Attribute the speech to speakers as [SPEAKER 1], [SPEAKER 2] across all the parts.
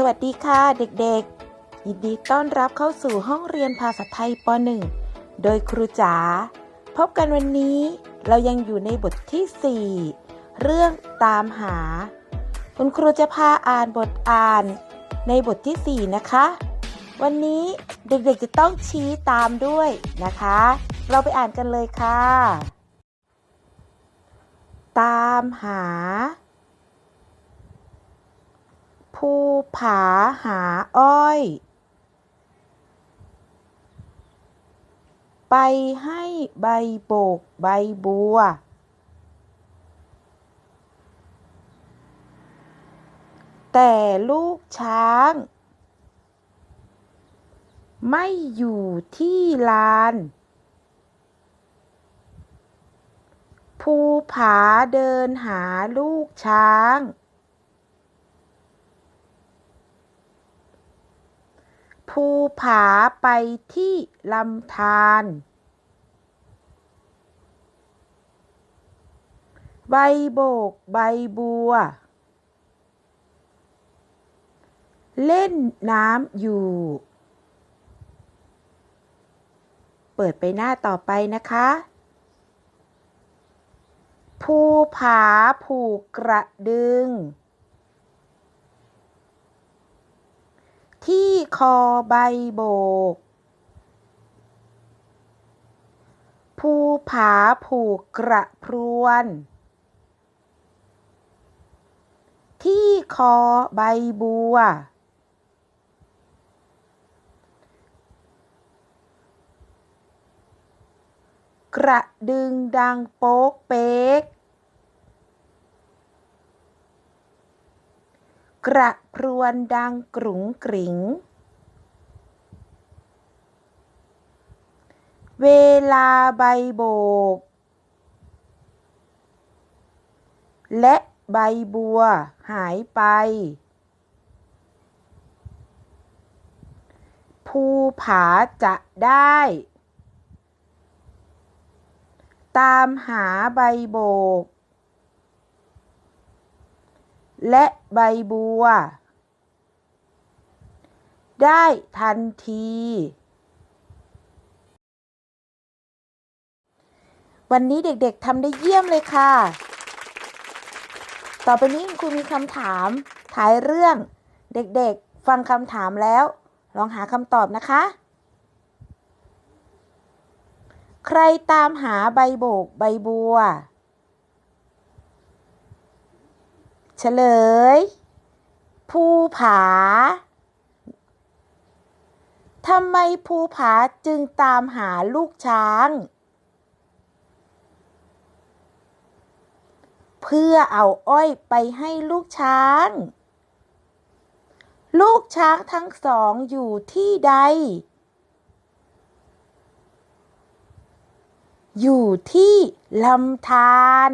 [SPEAKER 1] สวัสดีค่ะเด็กๆ ยินดีต้อนรับเข้าสู่ห้องเรียนภาษาไทยป .1 โดยครูจ๋าพบกันวันนี้เรายังอยู่ในบทที่ 4 เรื่องตามหา คุณครูจะพาอ่านบทอ่านในบทที่ 4 นะคะ วันนี้เด็กๆจะต้องชี้ตามด้วยนะคะ เราไปอ่านกันเลยค่ะ ตามหา ภูผาหาอ้อย ไปให้ใบโบกใบบัว แต่ลูกช้าง ไม่อยู่ที่ลาน ภูผาเดินหาลูกช้าง ภูผาไปที่ลำธารใบโบกใบบัว เล่นน้ำอยู่ เปิดไปหน้าต่อไปนะคะ ภูผาผูกกระดึง ที่ คอใบโบก ภูผาผูกกระพรวน ที่คอใบบัว กระดึงดังโป๊กเป๊กกระพรวนดังกรุงกริง เวลาใบโบก และใบบัวหายไป ภูผาจะได้ ตามหาใบโบก และใบบัว ได้ทันที วันนี้เด็กๆทำได้เยี่ยมเลยค่ะ ต่อไปนี้คุณครูมีคำถามท้ายเรื่อง เด็กๆ ฟังคำถามแล้ว ลองหาคำตอบนะคะ ใครตามหาใบโบกใบบัว เฉลย ภูผาทำไมภูผาจึงตามหาลูกช้าง เพื่อเอาอ้อยไปให้ลูกช้าง ลูกช้างทั้งสองอยู่ที่ใด อยู่ที่ลำธาร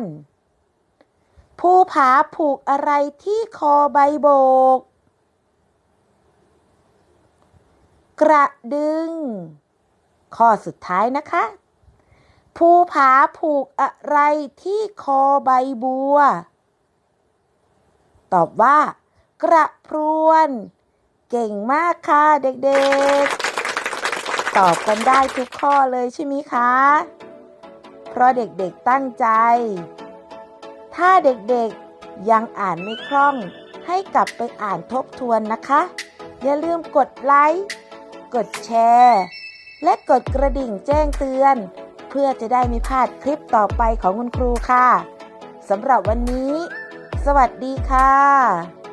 [SPEAKER 1] ภูผาผูกอะไรที่คอใบโบก กระดึง ข้อสุดท้ายนะคะ ภูผาผูกอะไรที่คอใบบัว ตอบว่า กระพรวน เก่งมากค่ะเด็กๆ ตอบกันได้ทุกข้อเลยใช่ไหมคะ เพราะเด็กๆตั้งใจ ถ้าเด็กๆยังอ่านไม่คล่อง ให้กลับไปอ่านทบทวนนะคะ อย่าลืมกดไลค์ กดแชร์ และกดกระดิ่งแจ้งเตือน พื่อจะได้ไม่พลาดคลิปต่อไปของคุณครูค่ะสำหรับวันนี้ สวัสดีค่ะ